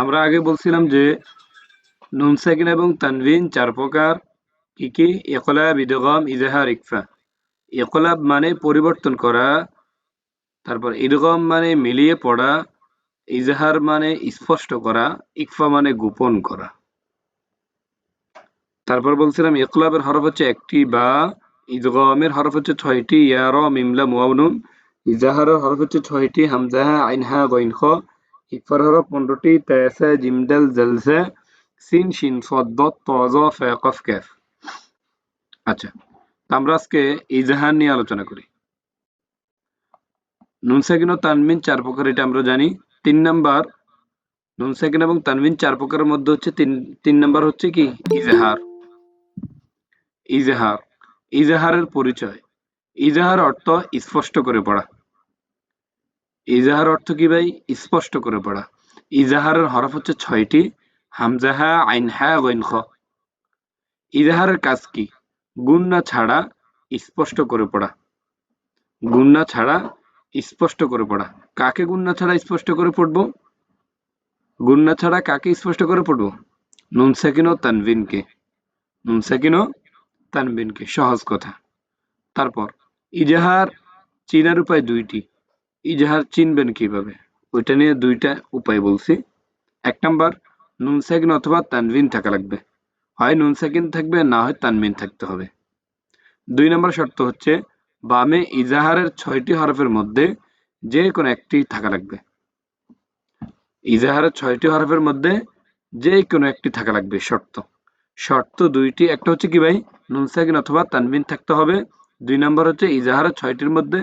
আমরা আগে বলছিলাম যে নুন সাকিন এবং তানভিন চার প্রকার। কি কি? ইকলাব ইদগম ইজাহার, ইকফা। একলাব মানে পরিবর্তন করা, তারপর ইদগম মানে মিলিয়ে পড়া, ইজাহার মানে স্পষ্ট করা, ইকফা মানে গোপন করা। তারপর বলছিলাম ইকলাবের হরফ হচ্ছে একটি বা, ইদগমের হরফ হচ্ছে ছয়টি ইয়ার মিমলা মুআউনুন ইজাহারের হরফ হচ্ছে ছয়টি হামজাহা আইনহা গইন হরফ পনেরোটি তেসা জিমদাল জলসা সিন শিন সদ্দত তজ ফে কফ। ক্যাফ আচ্ছা আমরা আজকে ইজাহার নিয়ে আলোচনা করি। নুন ও তানমিন চার প্রকার, এটা আমরা জানি। তিন নাম্বার নুন এবং তানমিন চার প্রকারের মধ্যে হচ্ছে তিন তিন নাম্বার হচ্ছে কি? ইজাহার। ইজাহার, ইজাহারের পরিচয়। ইজাহার অর্থ স্পষ্ট করে পড়া। ইজাহার অর্থ কি ভাই? স্পষ্ট করে পড়া। ইজাহারের হরফ হচ্ছে ছয়টি। হামজাহা, আইনহা গইন খ ইজাহারের কাজ কি? গুন্না ছাড়া স্পষ্ট করে পড়া। গুন্না ছাড়া স্পষ্ট করে পড়া। কাকে গুন্না ছাড়া স্পষ্ট করে পড়ব? গুন্না ছাড়া কাকে স্পষ্ট করে পড়ব? নুন সাকিন ও তানভিনকে নুন সাকিন ও তানবিনকে সহজ কথা। তারপর, ইজাহার চিনার উপায় দুইটি। ইজাহার চিনবেন কীভাবে? ওইটা নিয়ে দুইটা উপায় বলছি। এক নাম্বার নুন সাকিন অথবা তানবিন থাকা লাগবে। হয় নুন সাকিন থাকবে, না হয় তানবিন থাকতে হবে। দুই নম্বর শর্ত হচ্ছে, বামে ইজাহারের ছয়টি হরফের মধ্যে যে কোনো একটি থাকা লাগবে। ইজাহারের ছয়টি হরফের মধ্যে যে কোনো একটি থাকা লাগবে, শর্ত। শর্ত দুইটি, একটা হচ্ছে কি ভাই? নুন সাকিন অথবা তানবিন থাকতে হবে। দুই নম্বর হচ্ছে, ইজাহারের ছয়টির মধ্যে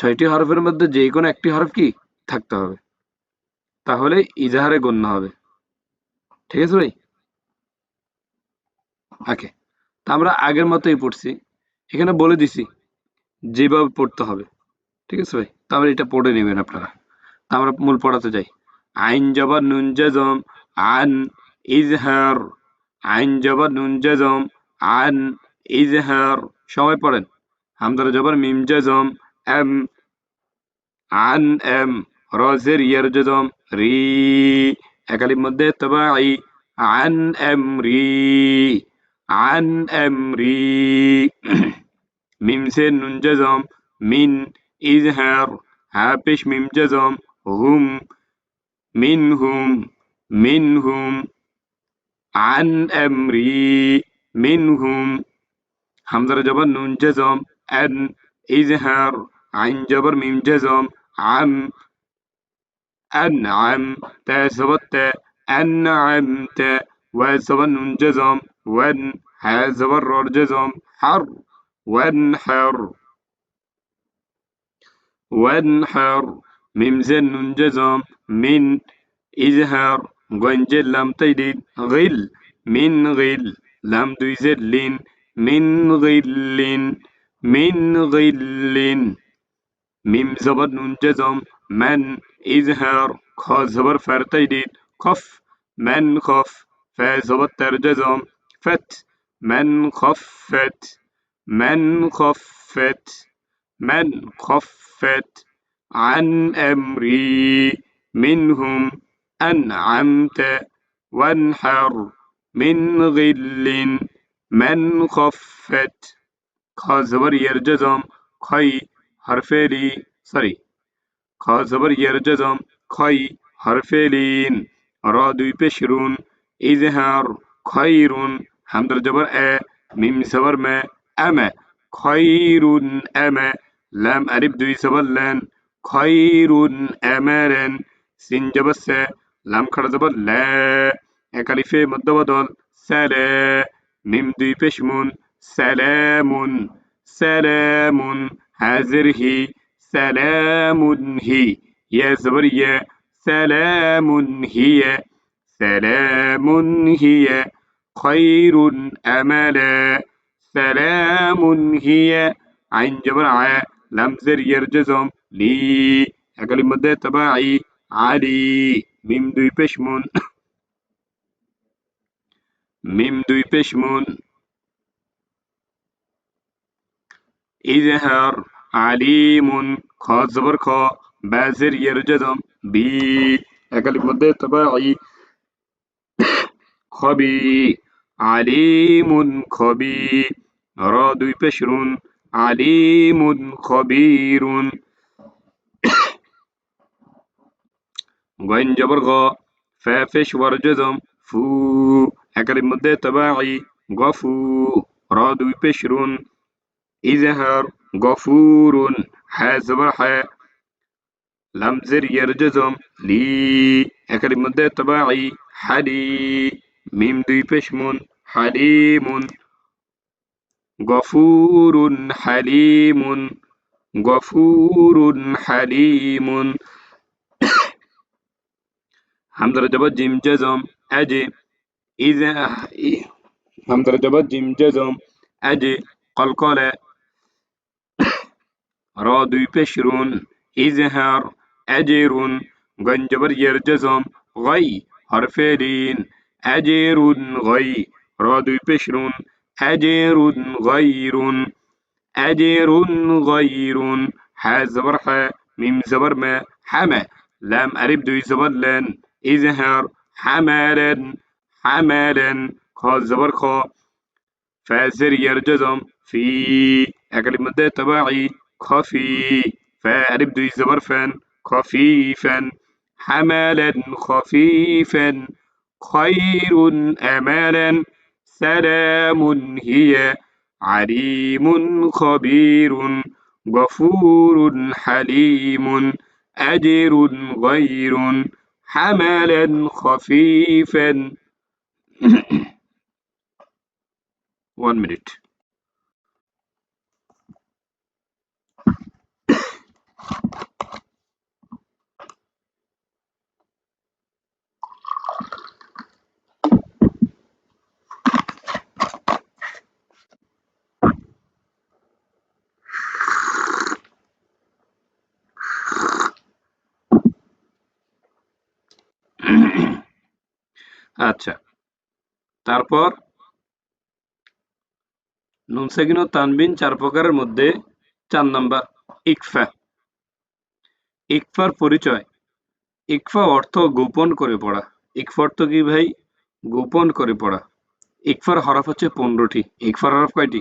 ছয়টি হরফের মধ্যে যে কোনো একটি হরফ কি? থাকতে হবে। তাহলে ইজাহারে গণ্য হবে। ঠিক আছে ভাই? ওকে। তা আমরা আগের মতোই পড়ছি। এখানে বলে দিছি, যেভাবে পড়তে হবে। ঠিক আছে ভাই? তা তাহলে এটা পড়ে নেবেন আপনারা। তা আমরা মূল পড়াতে যাই। আইন জবর নুন জজম আন ইজহার। আইন জবর নুন জজম আন ইজহার। সবাই পড়েন। হামদার জবর মিম জজম أم عن أم رازر يرجدم ري. اكل مدة التباعي عن أمري عن أمري ميم سن جزم من إزهر. هابش ميم جزم هم. منهم منهم. عن أمري منهم. حمزة جبن نون جزم أن إزهر. عن جبر ميم جزم عم أنعم تا سبت أنعمت وسبن جزم ون هزبر جزم حر وانحر وانحر ميم زن جزم من إزهر غنجل لم تجدد غل من غل لم تزلين من غل من غل ميم زبر نون جزم من إزهر خا زبر فر خف من خف فا زبر تر جزم فت من خفت من خفت من خفت عن أمري منهم أنعمت وانحر من غل من خفت خا زبر يرجزم خي حرفی سری. سری زبر یر جزم کای حرف لین را دوی پشرون ایزهر خیرون هم در جبر ا میم سبر ما اما خیرون اما لام عرب دوی سبر لن. خیرون امرن سین جبر س لام کڑ جبر ل. اکلیف و بدل سلا میم دوی پشمون سلامون سلامون هذره سلام هي. يا زبرية سلام هي. سلام هي. خير أملا سلام هي. عين جبرعة لم زر يرجزم لي. أقل مدة تباعي علي. ميم دوي بشمون. ميم دوي بشمون. إظهار عليم. خا زبر خا. بازر يرجدم بي. أقلب مدة تباعي خبي عليم خبي رادو يبشرون عليم خبير غين جبرغا فافش ورجزم فو. أقرب مدة تباعي غفو رادو يبشرون إذا هر. গফুরুন হ্যা, জবর, হ্যা। লামজের ইয়ার জজম লি একালির মধ্যে তবাই হালি মিম দুই পেশমুন হালিমুন। গফুরুন হালিমুন গফুরুন হালিমুন। হামদার জবর জিম জজম আজে ইজা হামদার জবর জিম জজম আজে কলকলে رادو يبشرون إزهر أجيرون غنجبر يرجزم غي حرفين أجيرون غي رادو يبشرون أجيرون غيرون أجيرون غيرون حاز برحة ميم زبر ما حما لام أريب دو زبر لن إزهر حمالا حمالا خا زبر خا فازر يرجزم في أقل مدة تباعي خفي فألف دوي زبر فان خفيفا حملا خفيفا خير أمالا سلام هي عليم خبير غفور حليم أجر غير حملا خفيفا. One minute. আচ্ছা। তারপর নুন সাকিন ও তানবিন চার প্রকারের মধ্যে চার নাম্বার ইকফা। ইকফার পরিচয়। ইকফা অর্থ গোপন করে পড়া। ইকফা অর্থ কি ভাই? গোপন করে পড়া। ইকফার হরফ হচ্ছে পনেরোটি। ইকফার হরফ কয়টি?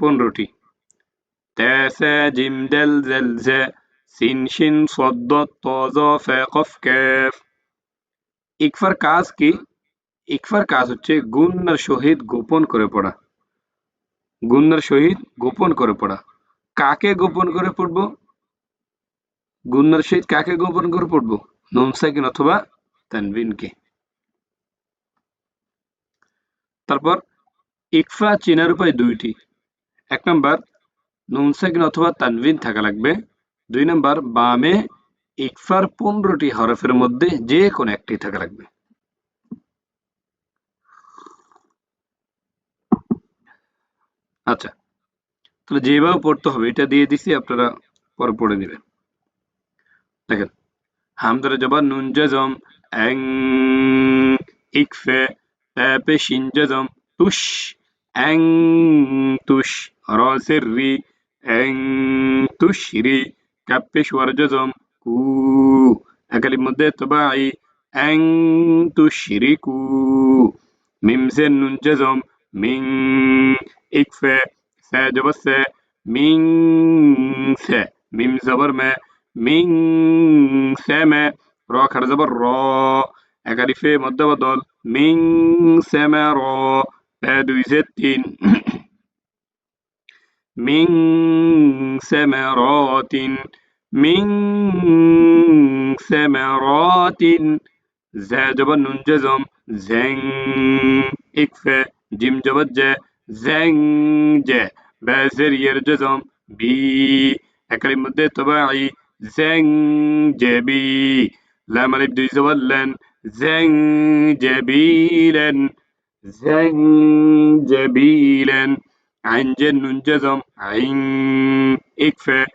পনেরোটি। জিম, দেল, জেল, জে, সিন, শিন, সদ্দ তজ ফে, কেফ ইকফার কাজ কি? ইকফার কাজ হচ্ছে গুন্নার সহিত গোপন করে পড়া। গুন্নার সহিত গোপন করে পড়া। কাকে গোপন করে পড়ব? গুন্নার সহিত কাকে গোপন করে পড়ব? নুন সাকিন অথবা তানবিনকে। তারপর, ইকফা চেনার উপায় দুইটি। এক নম্বর নুন অথবা তানবিন থাকা লাগবে। দুই নম্বর, বামে ইকফার পনেরোটি হরফের মধ্যে যে কোনো একটি থাকা লাগবে। আচ্ছা তাহলে যেভাবে পড়তে হবে, এটা দিয়ে দিছি, আপনারা পরে পড়ে নেবেন। देखो हमजर जबर नून जजम एंग इकफे पे पे शिन जजम, तुश एंग तुश रा एंग तुश री, कप जजम, कू अगली मुद्दे तबाई एंग तुशरिकू मिम से नून जजम, मिंग इकफे से जबर से, मिंग से में মিং সেমে, র খার যাব র মধ্য বদল মিং সেমে র দুই সে তিন। মিং সেমে র তিন, মিং সেমে র তিন। জে জব নুন জে জম, জেং ইক ফে, জিম জব জে, জেং জে। বে বেজের ইয়ের জেজম বি। একারির মধ্যে তবাই زنجبي لام ألف دوي زولن زنجبيلا زنجبيلا عن جن جزم عين إكفى.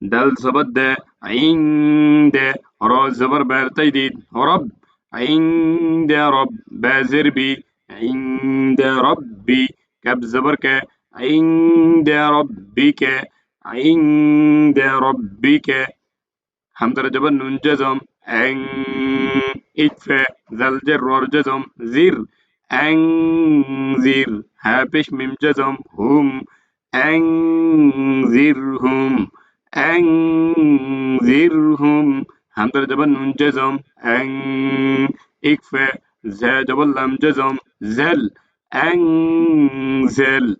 دال زبد عند را زبر بر رب عند رب بازر بي عند ربي كب زبر ك عند ربك عند ربك حمزة جبر نون جزم عن إدفع زل جر ور جزم زير عن زير هابش ميم جزم هم عن زيرهم عن زيرهم حمزة جبر نون جزم عن إدفع زا جبر لام جزم زل أنزل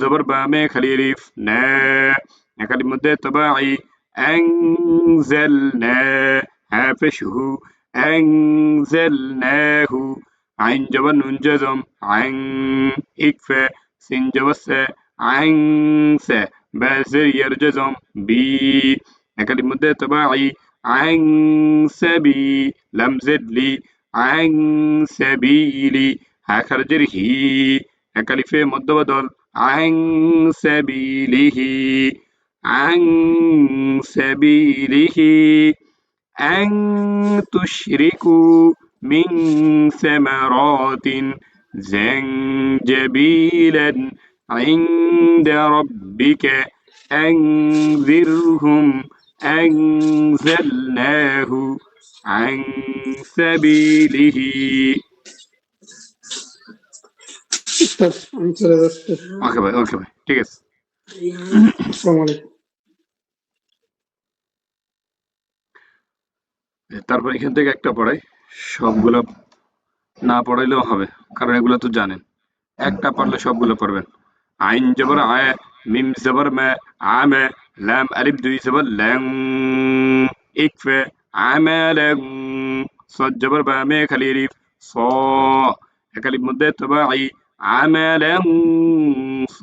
زبر بامي خليليف نا لقد مدة تبعي أنزلناها فشه أنزلناه. عن جبل نون عن إكفى. سن جبس عن س. بازر يرجزم. بي لقد مدة تبعي عن سبي لم زد لي. عن سبيلي هخرجره في مدة بدل. عن سبيله. عن سبيله أن تشركوا من ثمرات زنجبيلا عند ربك أنذرهم أنزلناه عن سبيله আমি চলে যাচ্ছি ওকে ভাই ওকে ভাই ঠিক আছে আসসালামু আলাইকুম তারপর এখান থেকে একটা পড়াই। সবগুলো না পড়াইলেও হবে, কারণ এগুলো তো জানেন। একটা পারলে সবগুলো পড়বেন। আইন জবর আয়, মিম জবর মে, আমে লাম আলিফ, দুই জবর ল্যাং ইকফে আমে, ল্যাং সদ জবর বা মে খালি আলিফ, স। এক আলিফ মধ্যে তবাই আমে, ল্যাং, স।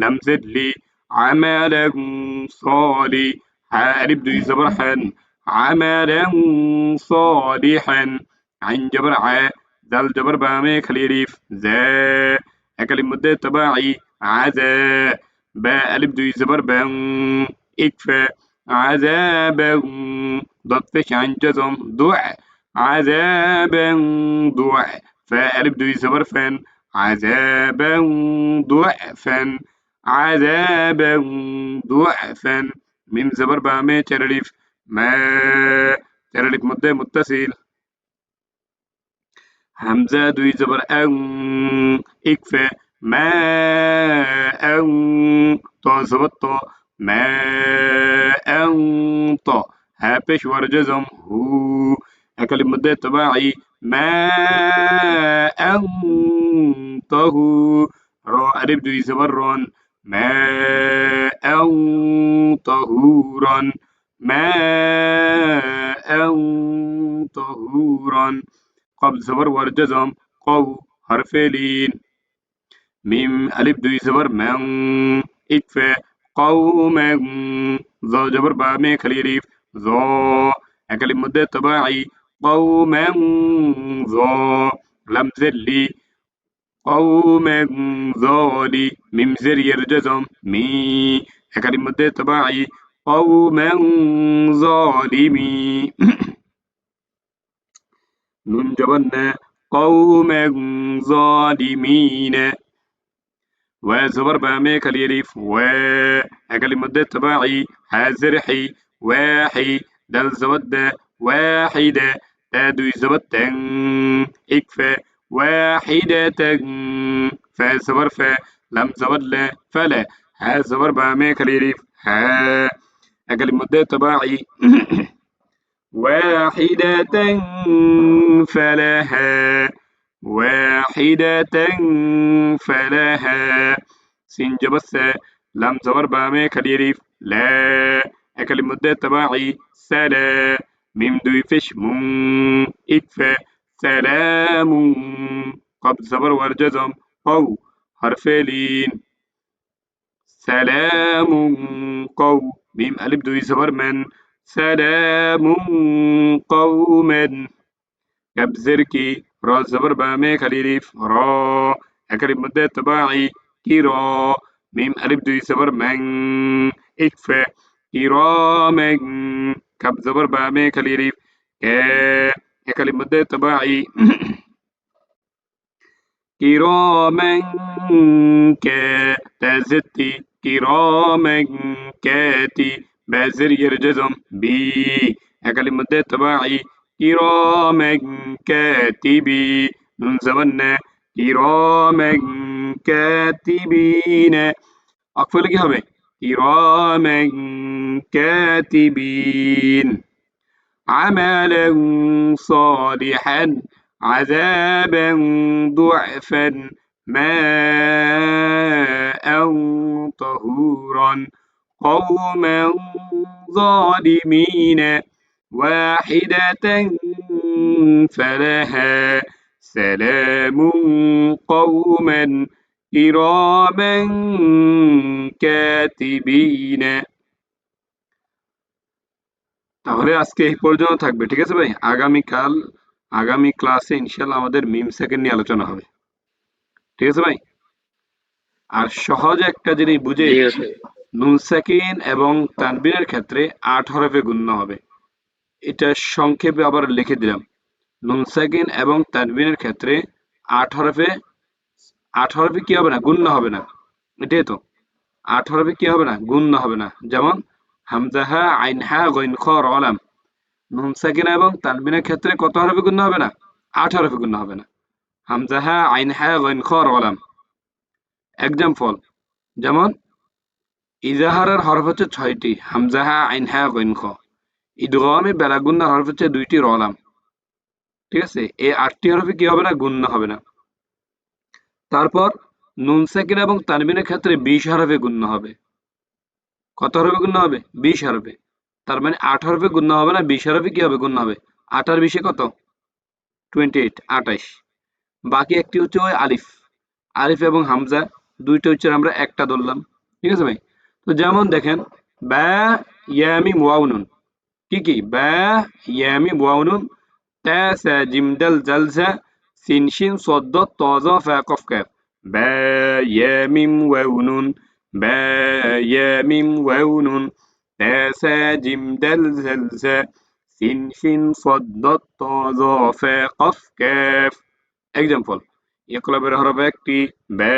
লাম জেদ লি, আমে, ল্যাং সলি হা আলিফ, দুই জবর হান। عملا صالحا. عين جبر ع ذال جبر بامي خليريف ذا أكلم مدة تباعي عذا با ألف دوي زبر بان إكفى عذابا ضد فش عن جزم دع عذابا دع فألف دوي زبر فان عذابا ضعفا عذابا ضعفا ميم زبر بامي ترليف ما ترلك متصل. همزة دوي زبر أن إكفى ما أن ما أنت هابش ورجزم هو. أكل مدة تباعي ما ما ماء طهورا. قبل زبر ور جزم قو حرف لين. ميم ألف دوي زبر من إكفى قوما. ذا جبر با مي خليريف ذا أكل مدة تباعي قوما. ذا لم زلي قوما. ذالي ميم زر يرجزم مي أكل مدة تباعي قوما ظالمين. نون قوما ظالمين. وزبر بامي كاليريف و أقل مدة تباعي. حازرحي واحي. دل زبدة واحدة تادو زبدة إكفى واحدة فزبر ف. لم زبد فلا هذا زبر باميك اليريف ها أكل مدة تباعي واحدة فلها. واحدة فلها. سين جبس. لم زور بامي كاليريف لا. أكل مدة تباعي سلا. ميم دوي فش مم إكفى سلام. قبل زبر ورجزم. قو حرف لين. سلام قوم. ميم ألف دوي زبرمن سلام قوما كبزركي را زبر بامي خليريف را. أكرم مدة تباعي. كيرا ميم ألف دوي إكفة كيرا من. كبزبربا ميك أليف كا أكرم مدة تباعي. كيراما كتازتي كراما كاتبا بازر يرجزم بي. أكلمة تباعي كراما كاتبي نون زمنا كراما كاتبين أقفل كي হবে كراما كاتبين عملا صالحا عذابا ضعفا. ماء طهورا قوما ظالمين واحدة فلها سلام قوما كراما كاتبين তাহলে আজকে এই পর্যন্ত থাকবে ঠিক আছে ভাই আগামীকাল আগামী ক্লাসে ইনশাল্লাহ আমাদের মিম সেকেন্ড নিয়ে আলোচনা হবে ঠিক আছে ভাই? আর সহজ একটা জিনিস বুঝে নুন সাকিন এবং তানবিনের ক্ষেত্রে আট হরফে গুণ্য হবে। এটা সংক্ষেপে আবার লিখে দিলাম। নুন সাকিন এবং তানবিনের ক্ষেত্রে আট হরফে আট হরফে কি হবে না? গুণ্য হবে না। এটাই তো। আট হরফে কি হবে না? গুণ্য হবে না। যেমন হামজাহা আইনহা গইন খ রলাম নুন সাকিনা এবং তানবিনের ক্ষেত্রে কত হরফে গুণ্য হবে না? আট হরফে গুণ্য হবে না। হামজাহা আইনহা গইন খ রলাম এক্সাম্পল যেমন, ইজাহারের হরফ হচ্ছে ছয়টি, হামজাহা আইনহা গইন খ ঈদগমে বেলাগুন্নার হরফ হচ্ছে দুইটি রলাম ঠিক আছে? এই আটটি হরফে কি হবে না? গুণ্য হবে না। তারপর, নুন সাকিন এবং তানবিনের ক্ষেত্রে বিশ হরফে গুণ্য হবে। কত হরফে গুণ্য হবে? বিশ হরফে। তার মানে আট হরফে গুণ্য হবে না, বিশ হরফে কি হবে? গুণ্য হবে। আটার বিশে কত? টোয়েন্টি এইট আঠাইশ বাকি একটি হচ্ছে ওই আলিফ। আলিফ এবং হামজা, দুইটা হচ্ছে আমরা একটা ধরলাম। ঠিক আছে ভাই? তো যেমন দেখেন ব্যা ইয়ামি ওয়াউনুন কি কি? ব্যা ইয়ামি ওয়াউনুন তা, সা, জিম, দাল, জাল, সা, সিন, শিন সদ্দ তজ ফা, কফ কাফ ব্যা ইয়ামিম ওয়াউনুন ব্যা ইয়ামিম ওয়াউনুন তা, সা, জিম, দাল, জাল, সা, সিন, শিন সদ্দ তজ ফা, কফ কাফ এক্সাম্পল ইকলাবের হরফ একটি ব্যা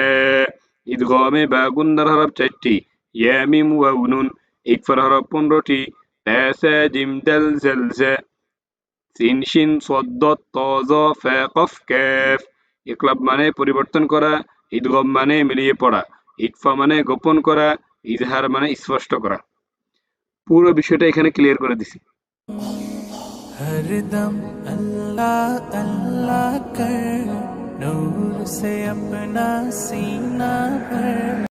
ঈদগমে বা গুন্দার হরফ চারটি ইয়ামিম ওয়াউনুন ইকফার হরফ পনেরোটি তাসা জিম দাল জালজা সিন শিন সদ্দ তজ ফা কফ কাফ ইকলাব মানে পরিবর্তন করা ঈদগম মানে মিলিয়ে পড়া ইকফা মানে গোপন করা ইজহার মানে স্পষ্ট করা পুরো বিষয়টা এখানে ক্লিয়ার করে দিছি हरदम अल्लाह अल्लाह कर नूर से अपना सीना भर